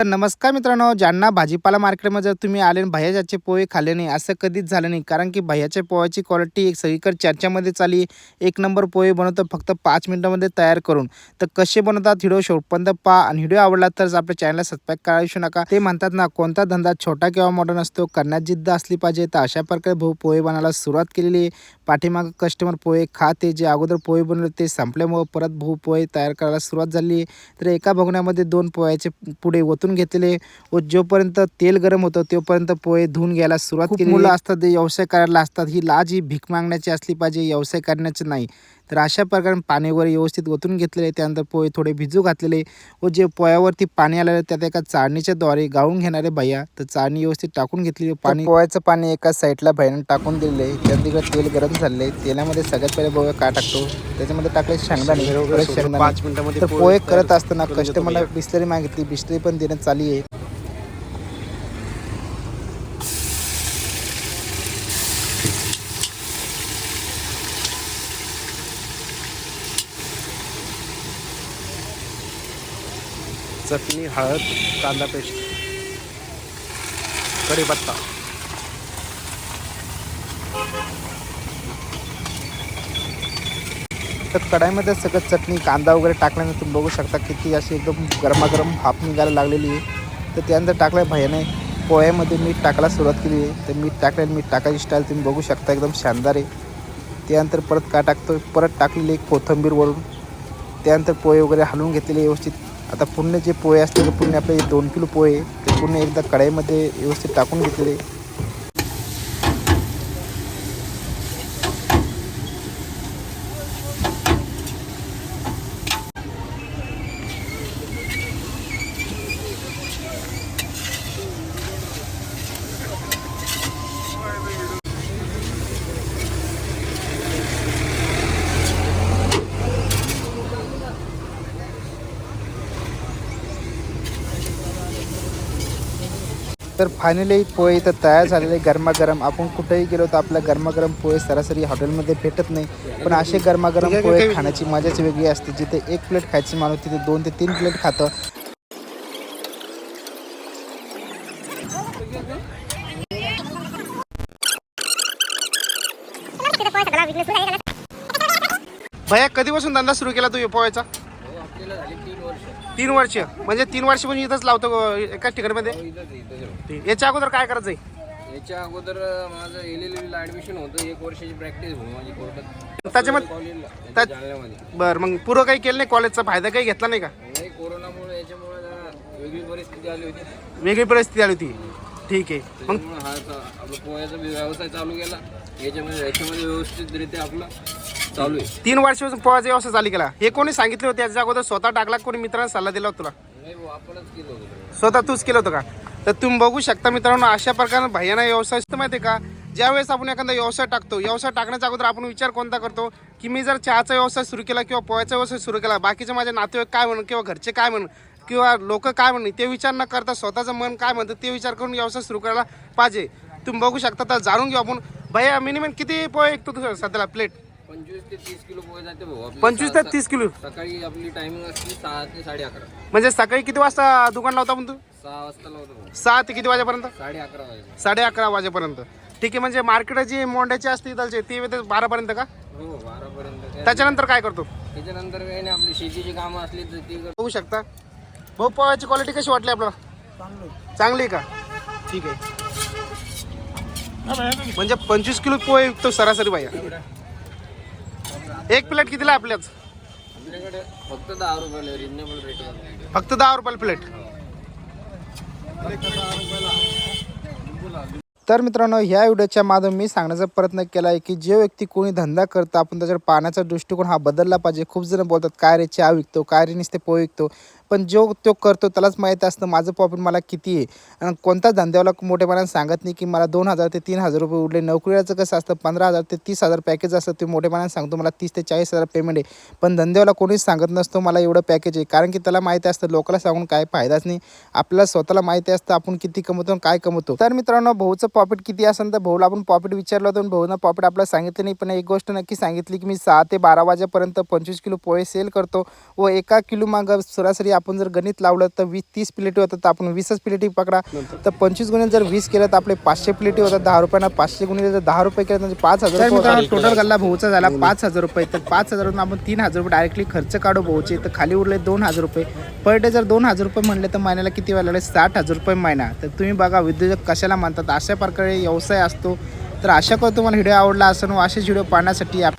तर नमस्कार मित्रांनो ज्यांना भाजीपाला मार्केटमध्ये जर तुम्ही आले आणि भैयाचे पोहे खाल्ले नाही असं कधीच झालं नाही. कारण की भैयाच्या पोह्याची क्वालिटी एक सगळीकडे चर्चामध्ये चाली एक नंबर पोहे बनवतो फक्त पाच मिनिटामध्ये तयार करून. तर कसे बनवतात व्हिडिओ शेवटपर्यंत पहा आणि व्हिडिओ आवडला तर आपल्या चॅनलला सबस्क्राईब करायला विसरू नका. ते म्हणतात ना कोणता धंदा छोटा किंवा मोठा नसतो करण्यात जिद्द असली पाहिजे. तर अशा प्रकारे भाऊ पोहे बनायला सुरुवात केलेली आहे. पाठीमागं कस्टमर पोहे खाते जे अगोदर पोहे बनवले ते संपल्यामुळे परत भाऊ पोहे तयार करायला सुरुवात झाली तर एका भगण्यामध्ये दोन पोह्याचे पुढे ओतून घेतलेले. व जोपर्यंत तेल गरम होतं तोपर्यंत पोहे धुवून घ्यायला सुरुवात केली मुलं असतात जे व्यवसाय करायला असतात ही लाज ही भीक मागण्याची असली पाहिजे व्यवसाय करण्याची नाही. तर अशा प्रकारे पाणी वगैरे व्यवस्थित ओतून घेतलेले त्यानंतर पोहे थोडे भिजू घातलेले व जे पोह्यावरती पाणी आलेलं त्यात एका चाळणीच्या द्वारे गाळून घेणारे भैया. तर चाळणी व्यवस्थित टाकून घेतली पाणी पोह्याचं पाणी एका साईडला भैयानं टाकून दिलेले त्या तिकडे तेल गरम झाले तेलामध्ये सगळ्यात पहिले पोहे काय टाकतो. त्याच्यामध्ये टाकले शेंगदाणे. शेंगदाणे. पाच मिनिटामध्ये तर पोहे करत असताना कस्टमरला बिस्लरी मागितली. बिस्लरी पण देण्यात चालली आहे. चटणी हळद कांदा पेस्ट. कढीपत्ता. तर कढाईमध्ये सगळं चटणी कांदा वगैरे टाकल्यानंतर तुम्ही बघू शकता किती अशी एकदम गरमागरम भाप निघायला लागलेली आहे. तर त्यानंतर टाकलं भयाने पोह्यामध्ये मीठ टाकायला सुरुवात केली आहे. तर मीठ टाकल्याने मीठ टाकायची स्टाईल तुम्ही बघू शकता एकदम शानदार आहे. त्यानंतर परत काय टाकतो परत टाकलेली एक कोथंबीरवरून त्यानंतर पोहे वगैरे हलवून घेतलेले व्यवस्थित आता पूर्ण जे पोहे असते पूर्ण आपले दोन किलो पोहे ते पूर्ण एकदा कढाईमध्ये व्यवस्थित टाकून घेतलेले. तर फायनली पोहे इथं तयार झालेले गरमागरम. आपण कुठेही गेलो तर आपल्या गरमागरम पोहे सरासरी हॉटेलमध्ये भेटत नाही. पण असे गरमागरम पोहे खाण्याची मजाच वेगळी असते. जिथे एक प्लेट खायची माणूस तिथे दोन ते तीन प्लेट खातं. भैया कधीपासून धंदा सुरू केला तू पोह्याचा? तीन वर्ष. म्हणजे तीन वर्ष पण इथंच लावतो अं, एकाच ठिकाणमध्ये? याच्या अगोदर काय करायचंय याच्या अगोदर माझं एल एल बीला ऍडमिशन होतं एक वर्षाची प्रॅक्टिस माझी कोर्टात त्याच्यामध्ये कॉलेजला त्या- जालन्यामध्ये. बरं मग पुरं काही केलं नाही कॉलेजचा फायदा काही घेतला नाही का? नाही कोरोनामुळे याच्यामुळे जरा वेगळी परिस्थिती आली होती. वेगळी परिस्थिती आली होती. ठीक आहे. मग त्याच्यामुळे हा आपला पोह्याचा व्यवसाय चालू केला. याच्यामध्ये याच्यामध्ये व्यवस्थितरित्या आपला चालू आहे. तीन वर्षापासून पोहायचा व्यवस्था चालू केला. हे कोणी सांगितलं होतं? याच्या अगोदर स्वतः टाकला कोणी मित्रांना सल्ला दिला होता तुला. स्वतः तूच केलं होतं का? तर तुम्ही बघू शकता मित्रांनो अशा प्रकारे भैयाना व्यवसाय असतो माहिती आहे का? ज्यावेळेस आपण एखादा व्यवसाय टाकतो व्यवसाय टाकण्याच्या अगोदर आपण विचार कोणता करतो? की मी जर चहाचा व्यवसाय सुरू केला किंवा पोह्याचा व्यवसाय सुरू केला बाकीचे माझे नातेवाईक काय म्हणून किंवा घरचे काय म्हणून किंवा लोक काय म्हणून ते विचार न करता स्वतःचं मन काय म्हणतं ते विचार करून व्यवसाय सुरू करायला पाहिजे. तुम्ही बघू शकता तर जाणून घेऊ आपण. भैया मिनिमम किती पोहे ऐकतो तू सध्याला? प्लेट पंचवीस ते तीस किलो पोहे जाते भाऊ. आपली पंचवीस ते तीस किलो? सकाळी आपली टायमिंग असते सहा ते साडे अकरा. म्हणजे सकाळी किती वाजता दुकान लावता पण तू? सहा वाजता लावतो भाऊ. सहा ते किती वाजेपर्यंत? साडे अकरा वाजता साडे अकरा वाजेपर्यंत. ठीक आहे म्हणजे मार्केट जी मोंड्याची असते इथलचे ती येते बारापर्यंत का? हो बारापर्यंत काय त्याच्यानंतर काय करतो? त्याच्यानंतर काही नाही आपली शेतीची कामं असली तर ती करतो. बघू शकता. भाऊ पोहायची क्वालिटी कशी वाटली आपल्याला? चांगली. आहे का? ठीक आहे. म्हणजे पंचवीस किलो पोहे विकतो सरासरी बाया एक प्लेट कितीला आपल्याच आपल्याकडे फक्त दहा रुपयाला रिजनेबल रेट फक्त दहा रुपयाला प्लेट. तर मित्रांनो ह्या व्हिडिओच्या माध्यम मी सांगण्याचा प्रयत्न केला आहे की जे व्यक्ती कोणी धंदा करतो आपण त्याच्यावर पाहण्याचा दृष्टिकोन हा बदलला पाहिजे. खूप जण बोलतात काय रे चहा विकतो काय रे नुसते पोहे विकतो. पण जो तो करतो त्यालाच माहीत असतं माझं प्रॉफिट मला किती आहे? आणि कोणता धंद्यावाला मोठेपणाने सांगत नाही की मला दोन हजार ते तीन हजार रुपये उरले. नोकरीचं कसं असतं पंधरा हजार ते तीस हजार पॅकेज असतं ते मोठेपणाने सांगतो मला तीस ते चाळीस हजार पेमेंट आहे. पण धंद्यावाला कोणीच सांगत नसतो मला एवढं पॅकेज आहे. कारण की त्याला माहिती असतं लोकांना सांगून काय फायदाच नाही. आपल्याला स्वतःला माहिती असतं आपण किती कमवतो आणि काय कमवतो. तर मित्रांनो भाऊचं प्रॉफिट किती असेल तर भाऊला आपण प्रॉफिट विचारलं होतं आणि भाऊनं प्रॉफिट आपल्याला सांगितलं नाही. पण एक गोष्ट नक्की सांगितली की मी सहा ते बारा वाजेपर्यंत पंचवीस किलो पोहे सेल करतो व एका किलो मागं सरासरी आपण जर गणित लावलं तर वीस तीस प्लेटी होतात तर आपण वीसच प्लेटी पकडा. तर पंचवीस गुणे जर वीस केलं तर आपले पाचशे प्लेटी होतात दहा रुपयांना पाचशे गुणिले जर दहा रुपये केलं तर म्हणजे पाच हजार टोटल गल्ला भाऊचा झाला पाच हजार रुपये. तर पाच हजारातून आपण तीन हजार रुपये डायरेक्टली खर्च काढू भाऊचे. तर खाली उरले दोन हजार रुपये. पर डे जर दोन हजार रुपये म्हणले तर महिन्याला किती वेळ लागले? साठ हजार रुपये महिना. तर तुम्ही बघा उद्योजक कशाला म्हणतात अशा प्रकारे व्यवसाय असतो. तर अशा करतो तुम्हाला व्हिडिओ आवडला असेल व असेच व्हिडिओ पाहण्यासाठी आपल्या